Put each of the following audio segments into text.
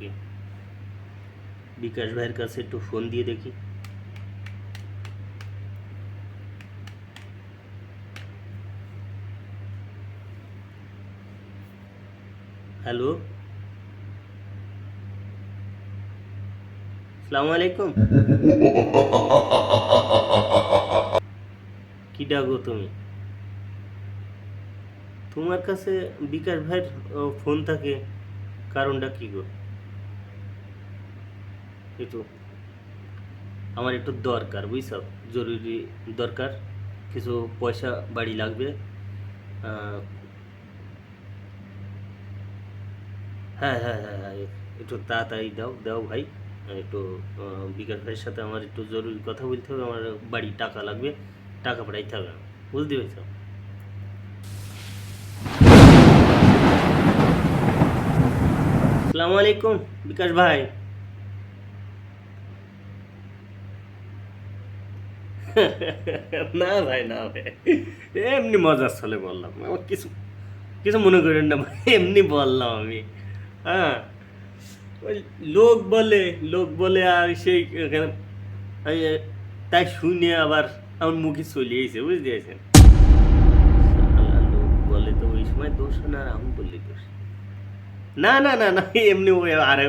দেখি। বিকাশ ভাইয়ের কাছে একটু ফোন দিয়ে দেখি। হ্যালো সালামু আলাইকুম কি ডাকো তুমি? তোমার কাছে বিকাশ ভাইয়ের ফোন থাকে, কারণটা কি গো? একটু, আমার একটু দরকার, বুঝছ? জরুরি দরকার, কিছু পয়সা বাড়ি লাগবে হ্যাঁ হ্যাঁ হ্যাঁ হ্যাঁ একটু তাড়াতাড়ি দাও দাও ভাই একটু বিকাশ ভাইয়ের সাথে আমার একটু জরুরি কথা বলতে হবে, আমার বাড়ি টাকা লাগবে, টাকা পাঠাইতে হবে বুঝতে পেরেছ? আসসালামু আলাইকুম, বিকাশ ভাই। না ভাই না ভাই। এমনি মজার ছলে বললাম। আমার কিছু কিছু মনে করেন না এমনি বললাম আমি। হ্যাঁ। ওই লোক বলে লোক বলে আর সেই তাই শুনে আবার আমার মুখে চলে এসে বুঝতে পেরেছেন? লোক বলে তো ওই সময় দোষ না, আর আমি বললি দোষ না না না না, এমনি ওই আর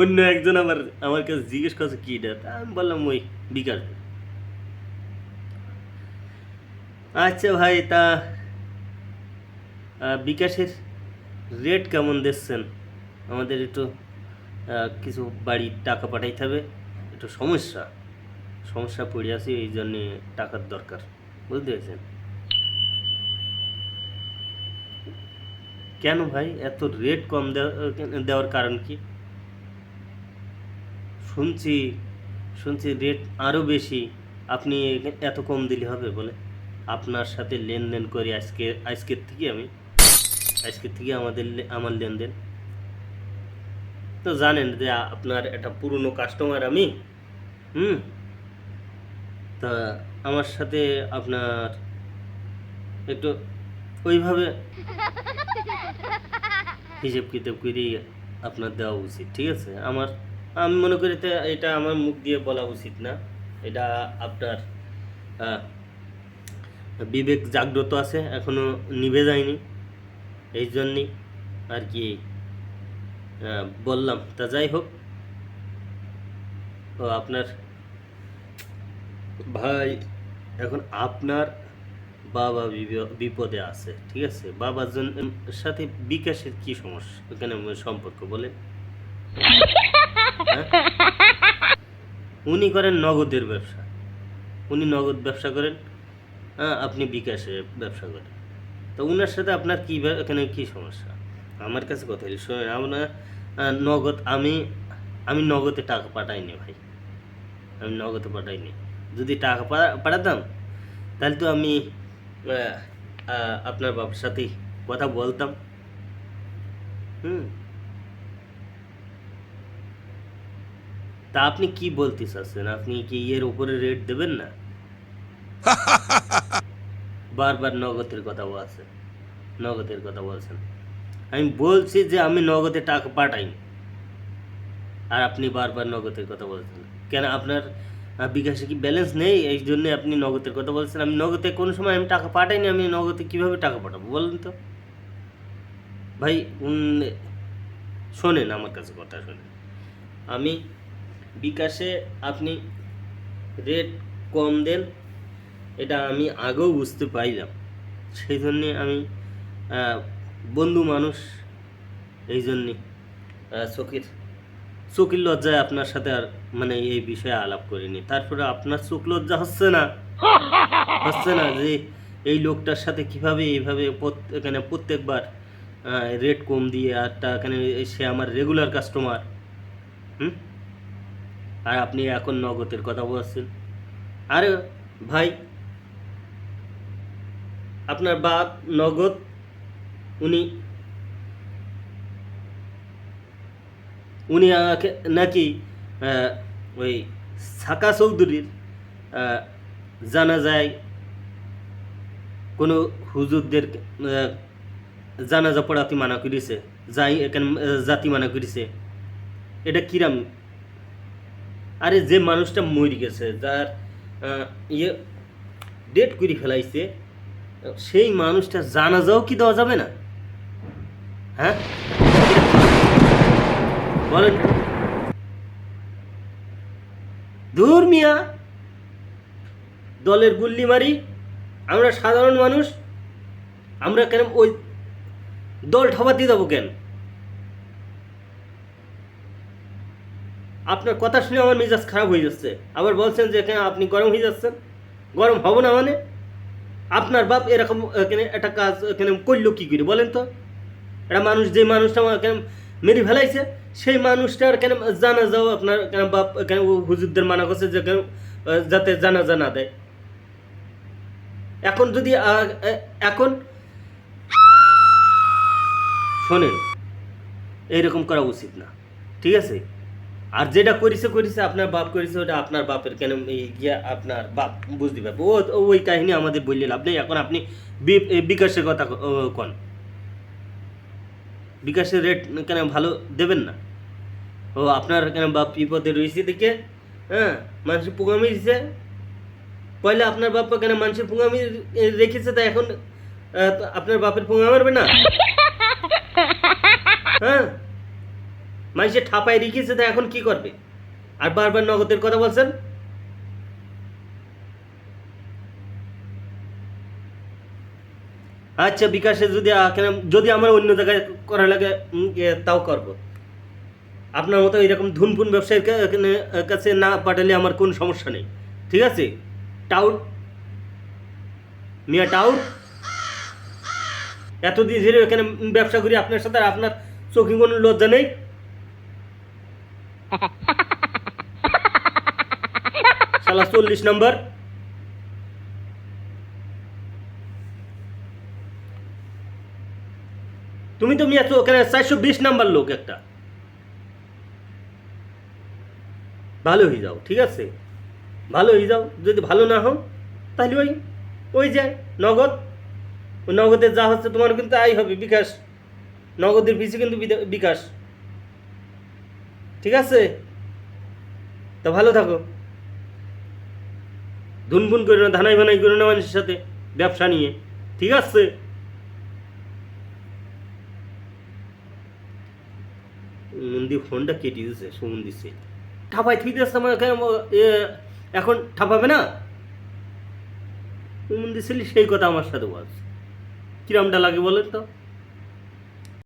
অন্য একজন আমার আমার কাছে জিজ্ঞেস করছে, কি আমি বললাম, ওই বিকাশ ভাই। আচ্ছা ভাই, তা বিকাশের রেট কেমন দিচ্ছেন? আমাদের একটু কিছু বাড়ির টাকা পাঠাইতে হবে। একটু সমস্যা সমস্যা পড়ে আছি, এই জন্যে টাকার দরকার, বুঝতে পেরেছেন? কেন ভাই, এত রেট কম দেওয়া- দেওয়ার কারণ কি? শুনছি শুনছি রেট আরও বেশি, আপনি এত কম দিলে হবে বলে। আপনার সাথে লেনদেন করি আজকে, আজকের থেকে আমি। আজকের থেকে আমাদের আমার লেনদেন। তো জানেন যে আপনার একটা পুরনো কাস্টমার আমি, হুম? তা আমার সাথে আপনার একটু ওইভাবে হিসেব কিতাব করি আপনার দেওয়া উচিত, ঠিক আছে? আমার, আমি মনে করি এটা আমার মুখ দিয়ে বলা উচিত না। এটা আপনার বিবেক জাগ্রত আছে, এখনও নিভে যায়নি। এই জন্যই আর কি বললাম। তা যাই হোক, ও আপনার ভাই এখন আপনার বাবা বিপ- বিপদে আছে, ঠিক আছে? বাবার জন্য সাথে বিকাশের কি সমস্যা? এখানে সম্পর্ক বলেন। হ্যাঁ? উনি করেন নগদের ব্যবসা। উনি নগদ ব্যবসা করেন। আপনি বিকাশে ব্যবসা করেন। তো উনার সাথে আপনার কী এখানে কী সমস্যা? আমার কাছে কথা হলো শোনেন আপনার নগদ, আমি আমি নগদে টাকা পাঠাইনি ভাই। আমি নগদে পাঠাইনি। যদি টাকা পাঠাতাম, তাহলে তো আমি আপনার বাবার সাথে কথা বলতাম। হুম। তা আপনি কি বলতে চাচ্ছেন? আপনি কি এর উপরে রেট দেবেন না? বারবার নগদের কথা বলছেন নগদের কথা বলছেন আমি বলছি যে আমি নগদে টাকা পাঠাইনি আর আপনি বারবার নগদের কথা বলছেন। কেন আপনার বিকাশে কি ব্যালেন্স নেই? এই জন্য আপনি নগদের কথা বলছেন। আমি নগদে কোনো সময় আমি টাকা পাঠাইনি, আমি নগদে কীভাবে টাকা পাঠাবো? বলেন তো। ভাই শোনেন আমার কাছে কথা শোনেন। আমি বিকাশে আপনি রেট কম দেন এটা আমি আগেও বুঝতে পাইলাম সেই জন্যে আমি বন্ধু মানুষ এই জন্যে চোখের চোখের লজ্জায় আপনার সাথে আর মানে এই বিষয়ে আলাপ করিনি। তারপরে আপনার চোখ লজ্জা হচ্ছে না? হচ্ছে না যে এই লোকটার সাথে কীভাবে এইভাবে এখানে প্রত্যেকবার রেট কম দিয়ে আর তা এখানে সে আমার রেগুলার কাস্টমার হুম? আর আপনি এখন নগদের কথা বলছেন। আরে ভাই আপনার বাপ নগদ, উনি উনি নাকি ওই সাকা চৌধুরীর জানা যায় কোনো হুজুরদের জানাজা পড়াতে মানা করেছে, যাই এখানে, জাতি মানা করেছে। এটা কিরাম? আরে যে মানুষটা মরে গেছে, যার ইয়ে ডেট করে ফেলাইছে সেই মানুষটা জানাজাও কি দেওয়া যাবে না? হ্যাঁ? বলেন। দূর মিয়া, দলের গুল্লি মারি, আমরা সাধারণ মানুষ, আমরা কেন ওই দল ঠবাতে দেবো কেন? আপনার কথা শুনে আমার মেজাজ খারাপ হয়ে যাচ্ছে। আবার বলছেন যে কেন আপনি গরম হয়ে যাচ্ছেন? গরম হব না মানে? আপনার বাপ এরকম একটা কাজ এখানে করল কী করে, বলেন তো? একটা মানুষ, যে মানুষটা কেন মেরে ফেলাইছে, সেই মানুষটার কেন জানা যাও আপনার কেন বাপ, কেন হুজুরদের মানা করছে যে কেন যাতে জানা জানা দেয়? এখন যদি এখন শোনেন, এইরকম করা উচিত না, ঠিক আছে? আর যেটা করিছে করিছে আপনার বাপ করেছে ওটা আপনার বাপের কেন গিয়া আপনার বাপ বুঝতে পারবে। ও ওই কাহিনী আমাদের বললে লাভ নেই। এখন আপনি বিকাশের কথা কন। বিকাশের রেট কেন ভালো দেবেন না? ও আপনার কেন বাপ বিপদে রয়েছে দেখে হ্যাঁ মানুষের পুঙামি দিছে। পয়লা আপনার বাপ কেন মানুষের পুঙামি রেখেছে তা এখন আপনার বাপের পুঙা মারবে না? হ্যাঁ? মানুষের ঠাপায় রেখেছে, তা এখন কি করবে? আর বারবার নগদের কথা বলছেন? আচ্ছা বিকাশে যদি যদি আমার অন্য জায়গায় করা লাগে তাও করব। আপনার মতো এরকম ধুনফুন ব্যবসায়ীর কাছে না পাঠালে আমার কোনো সমস্যা নেই। ঠিক আছে? টাউট? মিয়া টাউট? এতদিন ধরে এখানে ব্যবসা করি আপনার সাথে, আর আপনার চোখে কোনো লজ্জা নেই? শালা চল্লিশ নম্বর। তুমি তো মিয়া ওখানে চারশো বিশ নাম্বার লোক একটা। ভালো হয়ে যাও, ঠিক আছে? ভালো হয়ে যাও, যদি ভালো না হও, তাহলে ওই ওই যায় নগদ। নগদের যা হচ্ছে তোমার কিন্তু আই হবে, বিকাশ। নগদের পিছিয়ে কিন্তু বিকাশ। ঠিক আছে? তা ভালো থাকো। ধুনফুন করে না ধানাই ভানাই করে না মানুষের সাথে ব্যবসা নিয়ে। ঠিক আছে? মন্দি ফোনটা কেটে দিয়েছে সুমন দিচ্ছে ঠাপাই এখানে ও- এ, এখন ঠাপাবে না? সুমন দিছিলি সেই কথা আমার সাথে বলছে কিরমটা লাগে বলেন তো?